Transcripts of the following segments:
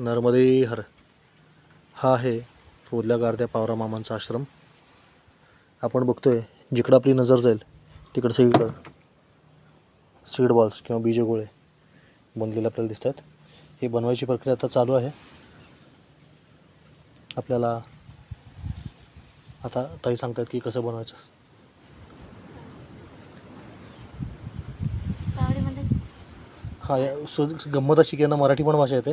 नर्मदे हर। हा आहे फोडल्या गारद्या पावरा मामांचा आश्रम. आपण बघतोय जिकडं आपली नजर जाईल तिकडं सगळीकडं सीड बॉल्स किंवा बीजगोळे बनलेले आपल्याला दिसत आहेत हे बनवायची प्रक्रिया आता चालू आहे. आपल्याला आता ताई सांगतात की कसं बनवायचं. हा या सु गंमत अशी की यांना मराठी पण भाषा येते.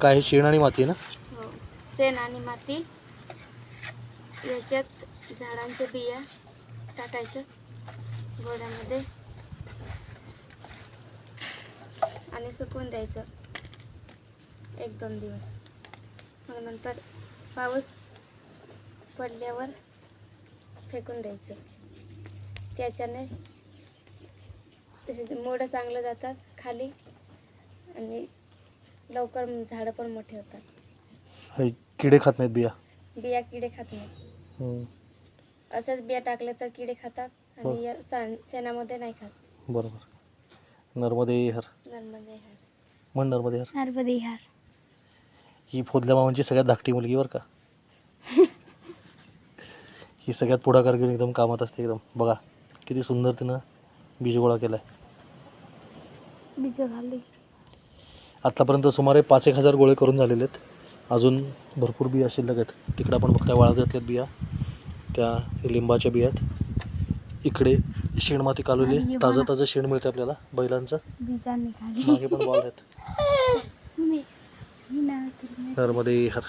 काय हे शेण आणि माती ना? हो. शेण आणि माती. याच्यात झाडांचे बिया टाकायचं गोड्यामध्ये. आणि सुकवून द्यायचं. एक दोन दिवस. मग नंतर पाऊस पडल्यावर फेकून द्यायचं. त्याच्याने त्याचे मोडं चांगलं जातात खाली आणि लवकर झाडं पण मोठे होतात. हे किडे खात नाहीत बिया? बिया किडे खात नाही हम्म. असंच बिया टाकले तर किडे खातात हो. आणि या सा- शेणामध्ये नाही खात. बरोबर. नर्मदे हर नर्मदे हार म्हण नर्मदे हर नर्मदे हार ही फोदल्या मामांची सगळ्यात धाकटी मुलगी बरं का. ही सगळ्यात पुढाकार घेऊन एकदम कामात असते एकदम. बघा किती सुंदर तिनं बीज गोळा केला आहे बीज घाली आत्तापर्यंत सुमारे पाच एक हजार गोळे करून झालेले आहेत. अजून भरपूर बिया शिल्लक आहेत. तिकडे आपण बघताय वाळत घातल्यात बिया त्या लिंबाच्या बिया आहेत. इकडे शेणमाती कालवली आहे. ताजं ताजं शेण मिळतं आपल्याला बैलांचं. मागे पण बॉल आहेत. खाली नर्मदे हर